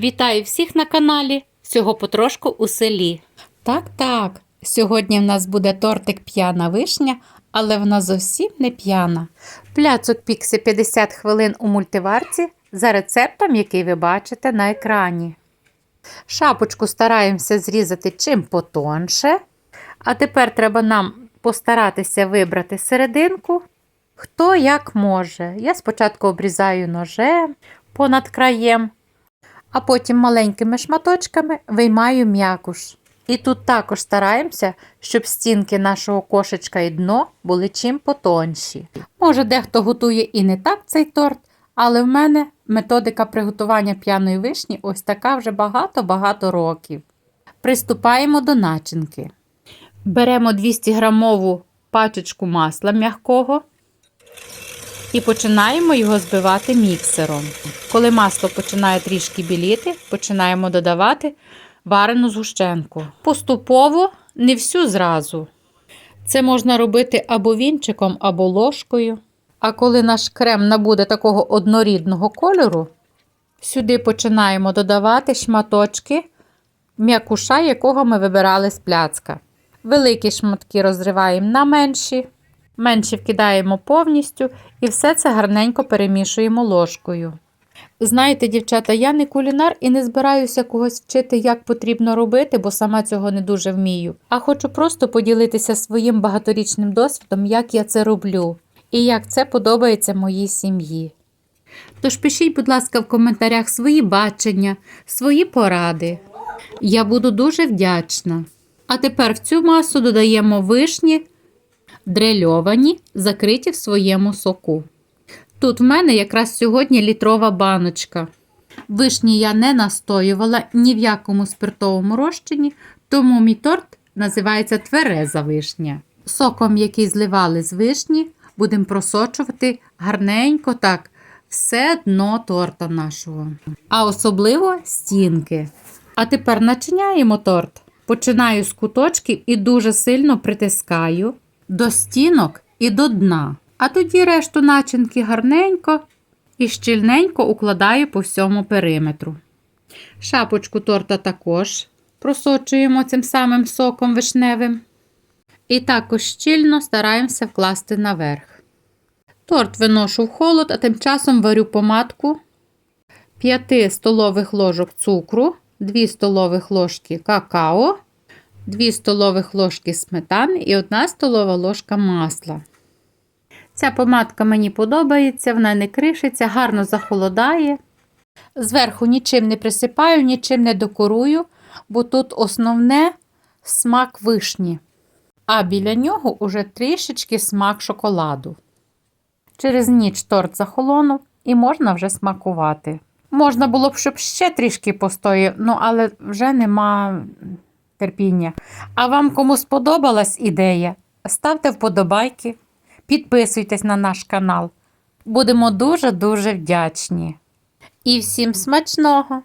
Вітаю всіх на каналі. Всього потрошку у селі. Так, так. Сьогодні в нас буде тортик п'яна вишня, але вона зовсім не п'яна. Пляцок Піксі 50 хвилин у мультиварці за рецептом, який ви бачите на екрані. Шапочку стараємося зрізати чим потонше. А тепер треба нам постаратися вибрати серединку. Хто як може. Я спочатку обрізаю ножем понад краєм, а потім маленькими шматочками виймаю м'якуш. І тут також стараємося, щоб стінки нашого кошечка і дно були чим потонші. Може, дехто готує і не так цей торт, але в мене методика приготування п'яної вишні ось така вже багато-багато років. Приступаємо до начинки. Беремо 200 грамову пачечку масла м'якого і починаємо його збивати міксером. Коли масло починає трішки біліти, починаємо додавати варену згущенку. Поступово, не всю зразу. Це можна робити або вінчиком, або ложкою. А коли наш крем набуде такого однорідного кольору, сюди починаємо додавати шматочки м'якуша, якого ми вибирали з пляцка. Великі шматки розриваємо на менші, менші вкидаємо повністю і все це гарненько перемішуємо ложкою. Знаєте, дівчата, я не кулінар і не збираюся когось вчити, як потрібно робити, бо сама цього не дуже вмію. А хочу просто поділитися своїм багаторічним досвідом, як я це роблю і як це подобається моїй сім'ї. Тож пишіть, будь ласка, в коментарях свої бачення, свої поради. Я буду дуже вдячна. А тепер в цю масу додаємо вишні, дрельовані, закриті в своєму соку. Тут в мене якраз сьогодні літрова баночка. Вишні я не настоювала ні в якому спиртовому розчині, тому мій торт називається твереза вишня. Соком, який зливали з вишні, будемо просочувати гарненько так все дно торта нашого, а особливо стінки. А тепер начиняємо торт. Починаю з куточків і дуже сильно притискаю до стінок і до дна. А тоді решту начинки гарненько і щільненько укладаю по всьому периметру. Шапочку торта також просочуємо цим самим соком вишневим. І також щільно стараємося вкласти наверх. Торт виношу в холод, а тим часом варю помадку 5 столових ложок цукру, 2 столових ложки какао, 2 столових ложки сметани і 1 столова ложка масла. Ця помадка мені подобається, вона не кришиться, гарно захолодає. Зверху нічим не присипаю, нічим не декорую, бо тут основне смак вишні. А біля нього уже трішечки смак шоколаду. Через ніч торт захолонув і можна вже смакувати. Можна було б, щоб ще трішки постояв, ну але вже нема терпіння. А вам кому сподобалась ідея? Ставте вподобайки, підписуйтесь на наш канал. Будемо дуже-дуже вдячні. І всім смачного!